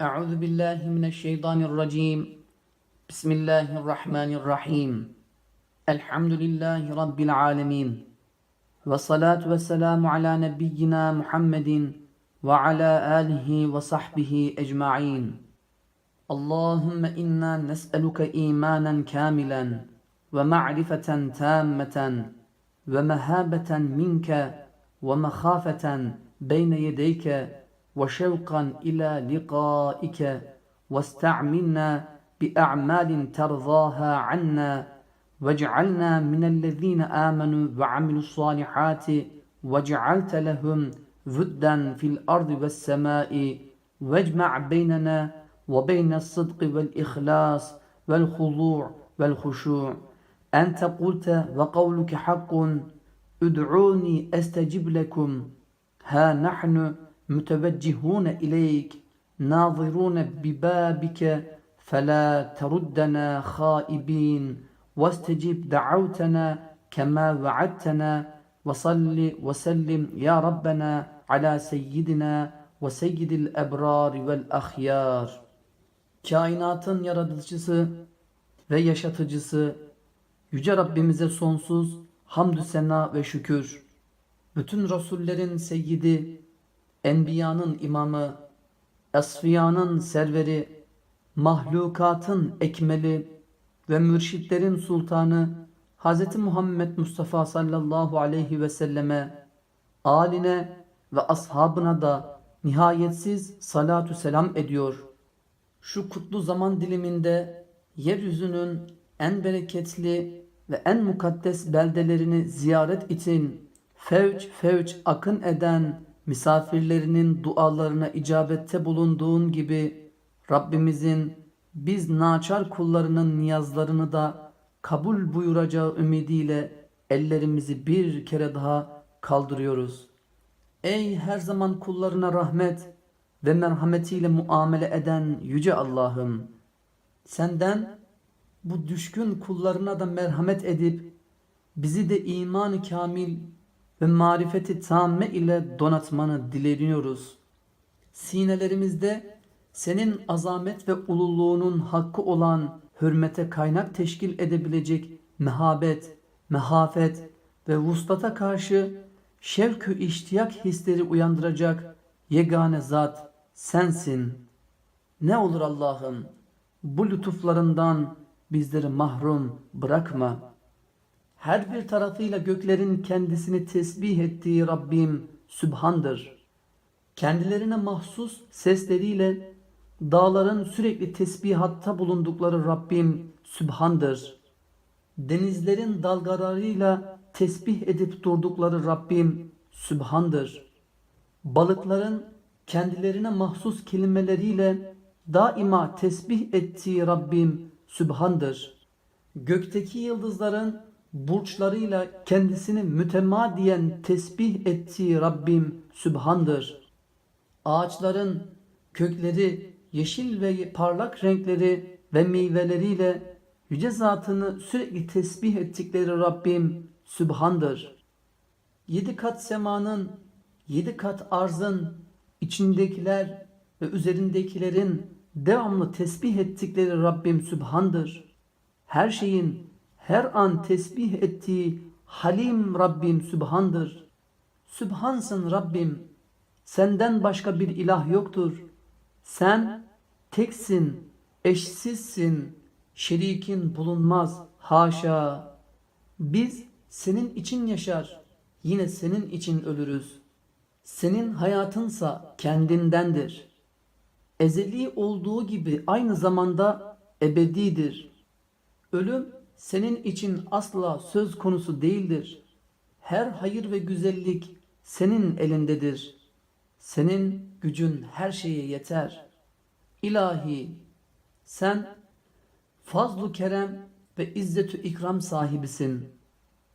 أعوذ بالله من الشيطان الرجيم بسم الله الرحمن الرحيم الحمد لله رب العالمين والصلاة والسلام على نبينا محمد وعلى آله وصحبه أجمعين اللهم إنا نسألك إيمانا كاملا ومعرفة تامة ومهابة منك ومخافة بين يديك وشوقا إلى لقائك واستعملنا بأعمال ترضاها عنا واجعلنا من الذين آمنوا وعملوا الصالحات وجعلت لهم ودا في الأرض والسماء واجمع بيننا وبين الصدق والإخلاص والخضوع والخشوع. أنت قلت وقولك حق ادعوني أستجب لكم. ها نحن müteveccihune ileyk nazirune bibabike fela teruddena haibin vestecib da'avtena kema vaadtena ve salli ve sellim ya Rabbena ala seyyidina ve seyyidil ebrar vel ahyar. Kainatın yaratıcısı ve yaşatıcısı Yüce Rabbimize sonsuz hamdü sena ve şükür. Bütün Resullerin seyyidi Enbiyanın imamı, Esfiyanın serveri, mahlukatın ekmeli ve mürşitlerin sultanı Hz. Muhammed Mustafa sallallahu aleyhi ve selleme, aline ve ashabına da nihayetsiz salatu selam ediyor. Şu kutlu zaman diliminde yeryüzünün en bereketli ve en mukaddes beldelerini ziyaret için fevç fevç akın eden misafirlerinin dualarına icabette bulunduğun gibi Rabbimizin biz naçar kullarının niyazlarını da kabul buyuracağı ümidiyle ellerimizi bir kere daha kaldırıyoruz. Ey her zaman kullarına rahmet ve merhametiyle muamele eden yüce Allah'ım senden bu düşkün kullarına da merhamet edip bizi de iman kamil ve marifeti tamme ile donatmanı dileniyoruz. Sinelerimizde senin azamet ve ululuğunun hakkı olan hürmete kaynak teşkil edebilecek mehabet, mehafet ve vuslata karşı şevkü iştiyak hisleri uyandıracak yegane zat sensin. Ne olur Allah'ım bu lütuflarından bizleri mahrum bırakma. Her bir tarafıyla göklerin kendisini tesbih ettiği Rabbim Sübhan'dır. Kendilerine mahsus sesleriyle dağların sürekli tesbihatta bulundukları Rabbim Sübhan'dır. Denizlerin dalgalarıyla tesbih edip durdukları Rabbim Sübhan'dır. Balıkların kendilerine mahsus kelimeleriyle daima tesbih ettiği Rabbim Sübhan'dır. Gökteki yıldızların burçlarıyla kendisini mütemadiyen tesbih ettiği Rabbim Sübhan'dır. Ağaçların kökleri, yeşil ve parlak renkleri ve meyveleriyle yüce zatını sürekli tesbih ettikleri Rabbim Sübhan'dır. Yedi kat semanın, yedi kat arzın, içindekiler ve üzerindekilerin devamlı tesbih ettikleri Rabbim Sübhan'dır. Her şeyin her an tesbih ettiği Halim Rabbim Sübhan'dır. Sübhansın Rabbim. Senden başka bir ilah yoktur. Sen teksin, eşsizsin, şerikin bulunmaz. Haşa. Biz senin için yaşar, yine senin için ölürüz. Senin hayatınsa kendindendir. Ezeli olduğu gibi aynı zamanda ebedidir. Ölüm senin için asla söz konusu değildir. Her hayır ve güzellik senin elindedir. Senin gücün her şeye yeter. İlahi sen fazlu kerem ve izzetü ikram sahibisin.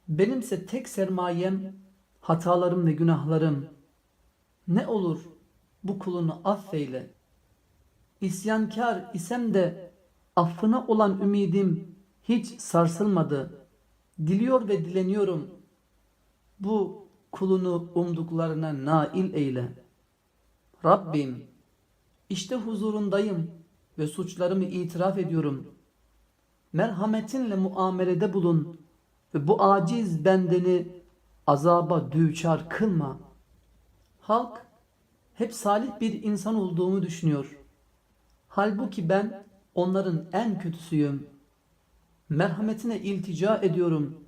Benimse tek sermayem hatalarım ve günahlarım. Ne olur bu kulunu affeyle. İsyankar isem de affına olan ümidim hiç sarsılmadı. Diliyor ve dileniyorum. Bu kulunu umduklarına nail eyle. Rabbim İşte huzurundayım ve suçlarımı itiraf ediyorum. Merhametinle muamelede bulun ve bu aciz bendeni azaba düçar kılma. Halk hep salih bir insan olduğumu düşünüyor. Halbuki ben onların en kötüsüyüm. Merhametine iltica ediyorum.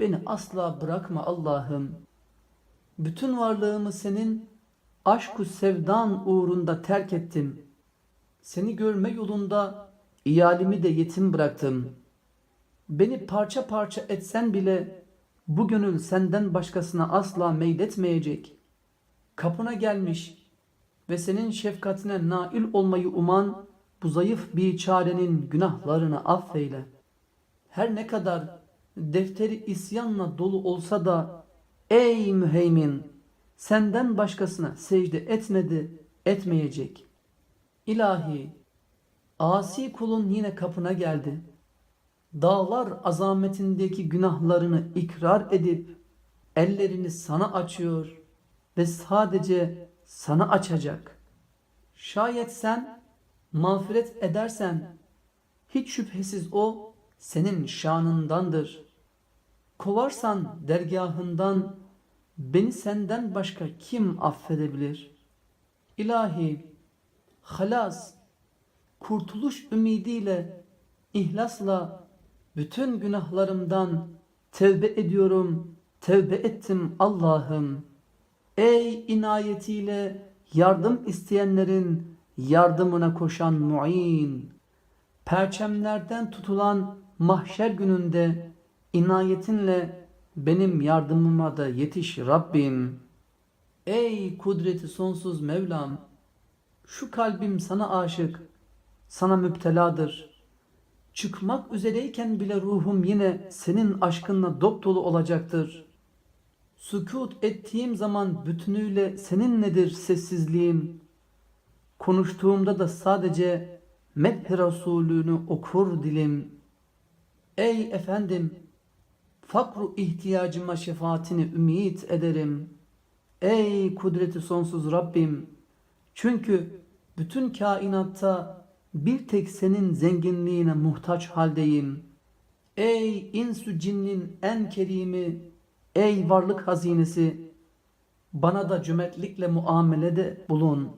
Beni asla bırakma Allah'ım. Bütün varlığımı senin aşku sevdan uğrunda terk ettim. Seni görme yolunda iyalimi de yetim bıraktım. Beni parça parça etsen bile bu gönül senden başkasına asla meyletmeyecek. Kapına gelmiş ve senin şefkatine nail olmayı uman bu zayıf bir çarenin günahlarını affeyle. Her ne kadar defteri isyanla dolu olsa da ey müheymin senden başkasına secde etmedi, etmeyecek. İlahi, asi kulun yine kapına geldi. Dağlar azametindeki günahlarını ikrar edip ellerini sana açıyor ve sadece sana açacak. Şayet sen mağfiret edersen hiç şüphesiz o senin şanındandır. Kovarsan dergahından beni senden başka kim affedebilir? İlahi, halas, kurtuluş ümidiyle, ihlasla bütün günahlarımdan tevbe ediyorum, tevbe ettim Allah'ım. Ey inayetiyle yardım isteyenlerin yardımına koşan muin, perçemlerden tutulan mahşer gününde inayetinle benim yardımıma da yetiş Rabbim. Ey kudreti sonsuz Mevlam, şu kalbim sana aşık, sana müpteladır. Çıkmak üzereyken bile ruhum yine senin aşkınla dop dolu olacaktır. Sükut ettiğim zaman bütünüyle seninledir sessizliğim. Konuştuğumda da sadece medh Resulünü okur dilim. Ey efendim, fakru ihtiyacıma şefaatini ümit ederim. Ey kudreti sonsuz Rabbim, çünkü bütün kainatta bir tek senin zenginliğine muhtaç haldeyim. Ey insü cinnin en kerimi, ey varlık hazinesi, bana da cömertlikle muamelede bulun.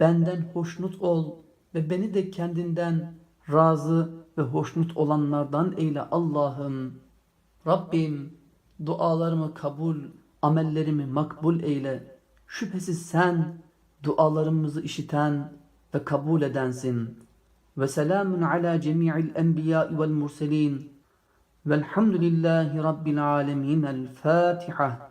Benden hoşnut ol ve beni de kendinden razı ve hoşnut olanlardan eyle Allah'ım. Rabbim dualarımı kabul, amellerimi makbul eyle. Şüphesiz sen dualarımızı işiten ve kabul edensin. Ve selamun ala cemi'il enbiya vel murselin. Velhamdülillahi Rabbil alemin. El Fatiha.